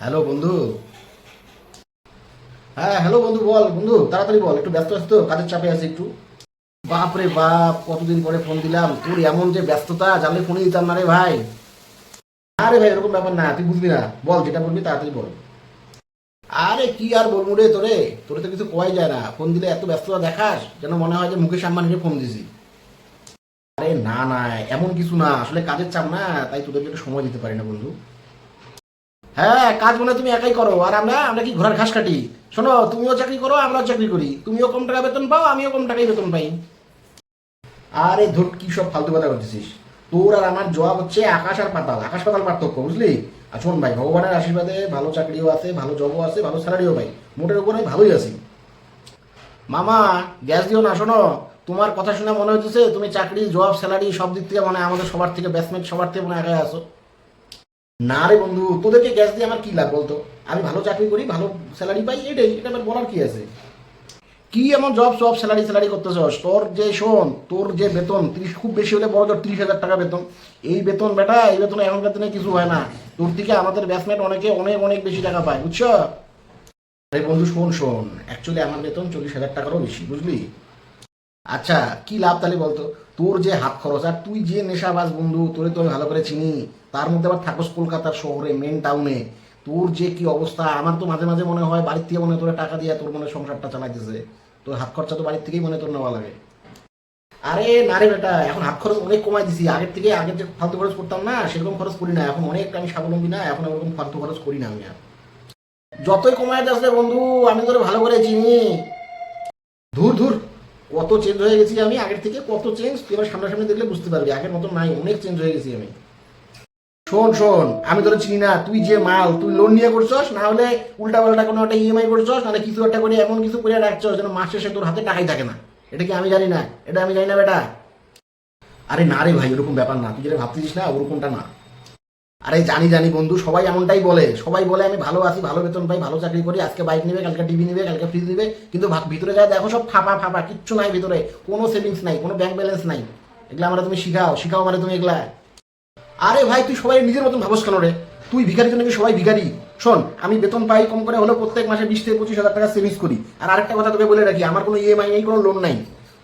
Hello বন্ধু। হ্যাঁ hello বন্ধু বল, বন্ধু, তাড়াতাড়ি বল, একটু ব্যস্ত আছি তো? কাজের চাপে আছি একটু। বাপ রে বাপ, কতদিন পরে ফোন দিলাম? তোর এমন যে ব্যস্ততা জানলে ফোনই দিতাম না রে ভাই। আরে ভাই, এরকম ব্যাপার না, তুই বুঝবি না। বল, যেটা বলবি তাড়াতাড়ি বল। আরে কি আর বলব রে তোরে? তোরে তো কিছু কয় যায় না। ফোন দিলে এত ব্যস্ততা দেখাস, যেন মনে হয় যে মুকেশ আম্বানিকে ফোন দিছি। আরে না না, এমন কিছু না। আসলে কাজের চাপ না, তাই তোদেরকে একটু সময় দিতে পারি না বন্ধু। হ্যাঁ কাজ মনে তুমি একাই করো। আর আমরা আমরা কি ঘোড়ার ঘাস কাটি? শোনো, তুমিও চাকরি করো, আমরাও চাকরি করি। তুমিও কম টাকা বেতন পাও, আমিও কম টাকাই বেতন পাই। আরে ধর, কি সব ফালতু কথা করতেছিস তোর আর আমার জবাব হচ্ছে আকাশ আর পাতাল। আকাশ পাতাল পার্থক্য, বুঝলি? আর শোন ভাই, ভগবানের আশীর্বাদে ভালো চাকরিও আছে, ভালো জবও আছে, ভালো স্যালারিও পাই মোটের উপরে ভালোই আছি। মামা, গ্যাস দিও না, শোনো। তোমার কথা শুনে মনে হচ্ছে তুমি চাকরি, জব, স্যালারি সব দিক থেকে মানে আমাদের সবার থেকে ব্যাটসম্যান সবার থেকে মনে একাই আসো না রে বন্ধু, তোদেরকে গ্যাস দিয়ে আমার কি লাভ বলতো? আমি ভালো চাকরি করি, ভালো স্যালারি পাই, এটাই, এটা আমার বলার কি আছে? কি এমন জব সব স্যালারি স্যালারি করতেছস? তোর যে শোন, তোর যে বেতন, তিরিশ, খুব বেশি হলে বড় জোর তিরিশ হাজার টাকা বেতন। এই বেতন বেটা, এই বেতন এখনকার দিনে কিছু হয় না। তোর থেকে আমাদের ব্যাটসম্যান অনেকে অনেক অনেক বেশি টাকা পায়, বুঝছ? আরে বন্ধু, শোন শোন অ্যাকচুয়ালি আমার বেতন চল্লিশ হাজার টাকারও বেশি, বুঝলি? আচ্ছা কি লাভ তাহলে বলতো? তোর যে হাত খরচ, আর তুই যে নেশাবাজ বন্ধু, তোরে তো আমি ভালো করে চিনি। তার মধ্যে আবার থাকোস কলকাতার শহরে মেন টাউনে তোর যে কি অবস্থা? আমার তো মাঝে মাঝে মনে হয় বাড়ির থেকে মনে তোর টাকা দিয়ে তোর মনে সংসারটা চালাইতেছে। তোর হাত খরচা তো বাড়ির থেকেই মনে তোর নেওয়া লাগে। আরে না রে বেটা, এখন হাত খরচ অনেক কমাই দিছি। আগের থেকে আগের যে ফালতু খরচ করতাম না, সেরকম খরচ করি না। এখন অনেকটা আমি স্বাবলম্বী না, এখন ওরকম ফালতু খরচ করি না আমি আর। যতই কমায় যাস রে বন্ধু, আমি তোরে ভালো করে চিনি। ধুর ধুর। কত চেঞ্জ হয়ে গেছি আমি, আগের থেকে কত চেঞ্জ তুই আমার সামনাসামনি দেখলে বুঝতে পারবি, আগের মতো নাই, অনেক চেঞ্জ হয়ে গেছি আমি। শোন শোন, আমি তোরা চিনি না, তুই যে মাল, তুই লোন নিয়ে করছস, না হলে উল্টা পাল্টা কোনো একটা ইএমআই করছস নাহলে কিছু একটা করে এমন কিছু করে রাখছস যেন মাস শেষে তোর হাতে টাকাই থাকে না। এটা কি আমি জানি না? এটা আমি জানি না, বেটা। আরে না রে ভাই, ওরকম ব্যাপার না, তুই যেটা ভাবতেছিস না, ওরকমটা না। আরে জানি জানি বন্ধু, সবাই এমনটাই বলে। সবাই বলে, আমি ভালো আছি, ভালো বেতন পাই, ভালো চাকরি করি, আজকে বাইক নেবে, কালকে টিভি নেবে, কালকে ফ্রিজ নেবে। কিন্তু ভিতরে যা দেখো সব ফাঁপা ফাঁপা, কিচ্ছু নাই ভিতরে। কোনো সেভিংস নাই, কোনো ব্যাংক ব্যালেন্স নাই। এগুলা আমরা তুমি শিখাও শিখাও মানে তুমি এগুলা। আরে ভাই, তুই সবাই নিজের মতন ভাবস কেন রে? তুই ভিখারির জন্য কি সবাই ভিখারি? শোন, আমি বেতন পাই কম করে হলেও প্রত্যেক মাসে বিশ থেকে পঁচিশ হাজার টাকা সেভিংস করি। আর আরেকটা কথা তোকে বলে রাখি, আমার কোনো ইএমআই নেই, কোনো লোন নাই।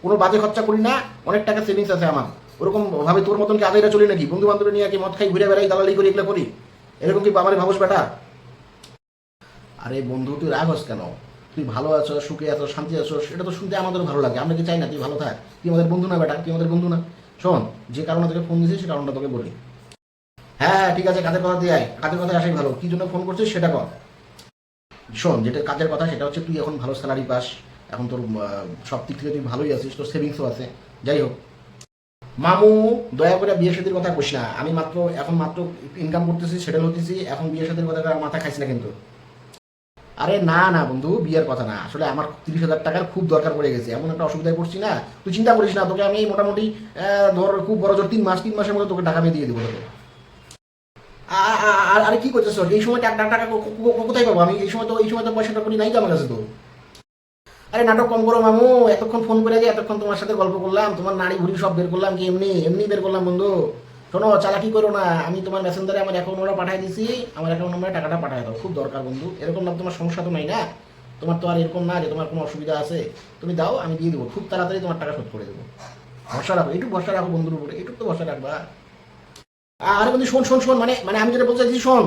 কোনো বাজে খরচা করি না, অনেক টাকা সেভিংস আছে আমার। ওরকম ভাবে তোর মতন কি আদায়টা চলি নাকি? বন্ধু বান্ধব নিয়ে কি মদ খাই, ঘুরে বেড়াই, দালালি করি, এগুলো করি? এরকম কি বাবারে ভাবস বেটা? আরে বন্ধু, তুই রাগ কেন? তুই ভালো আছো, সুখে আছো, শান্তি আছো, সেটা তো শুনতে আমাদের ভালো লাগে। আমরা কি চাই না তুই ভালো থাক? তুই আমাদের বন্ধু না বেটা, তুই আমাদের বন্ধু না। শোন, যে কারণে তোকে ফোন দিয়েছি, সে কারণটা তোকে বলি। হ্যাঁ হ্যাঁ ঠিক আছে, কাজের কথা দিয়ে আয়। কাজের কথা আসাই ভালো। কি জন্য ফোন করছিস সেটা কর। শোন, যেটা কাজের কথা, সেটা হচ্ছে তুই এখন ভালো স্যালারি পাস। এখন তোর সব দিক থেকে তুই ভালোই আছিস, তোর সেভিংসও আছে। যাই হোক। মামু দয়া করে বিয়ে সাথীর কথা কইস না। আমি মাত্র এখন মাত্র ইনকাম করতেছি সেটেল হতেছি এখন বিয়ে সাথীর কথা মাথা খাইছি না কিন্তু। আরে না না বন্ধু বিয়ের কথা না। আসলে আমার তিরিশ হাজার টাকার খুব দরকার পড়ে গেছে। এমন একটা অসুবিধায় পড়ছি না। তুই চিন্তা করিস না তোকে আমি মোটামুটি আহ, ধর খুব বড় জোর তিন মাস তিন মাসের মধ্যে তোকে টাকা আমি দিয়ে দেবো আরে কি করছিস এই সময় টাকা টাকা কোথায় পাবো? আমি এই সময় তো এই সময় তো পয়সাটা করি নাই তো আমার কাছে তো। আরে নাটক কম করো মামু, এতক্ষণ ফোন করে দিয়ে এতক্ষণ তোমার সাথে গল্প করলাম, তোমার নাড়ি ভুড়ি সব বের করলাম কি এমনি? এমনি বের করলাম বন্ধু। শোনো, চালাকি করো না। আমি তোমার মেসেঞ্জারে আমার অ্যাকাউন্ট নম্বর পাঠিয়ে দিছি, আমার অ্যাকাউন্ট নম্বরে টাকাটা পাঠিয়ে দাও। খুব দরকার বন্ধু। এরকম না তোমার সমস্যা তো নাই না? তোমার তো আর এরকম না যে তোমার কোনো অসুবিধা আছে। তুমি দাও, আমি দিয়ে দেবো। খুব তাড়াতাড়ি তোমার টাকা শোধ করে দেবো। ভরসা রাখো একটু ভরসা রাখো বন্ধুর উপরে। একটু তো ভরসা রাখবা। আরে বন্ধু, শোন শোন শোন মানে মানে আমি যেটা বলতে চাইছি, শোন।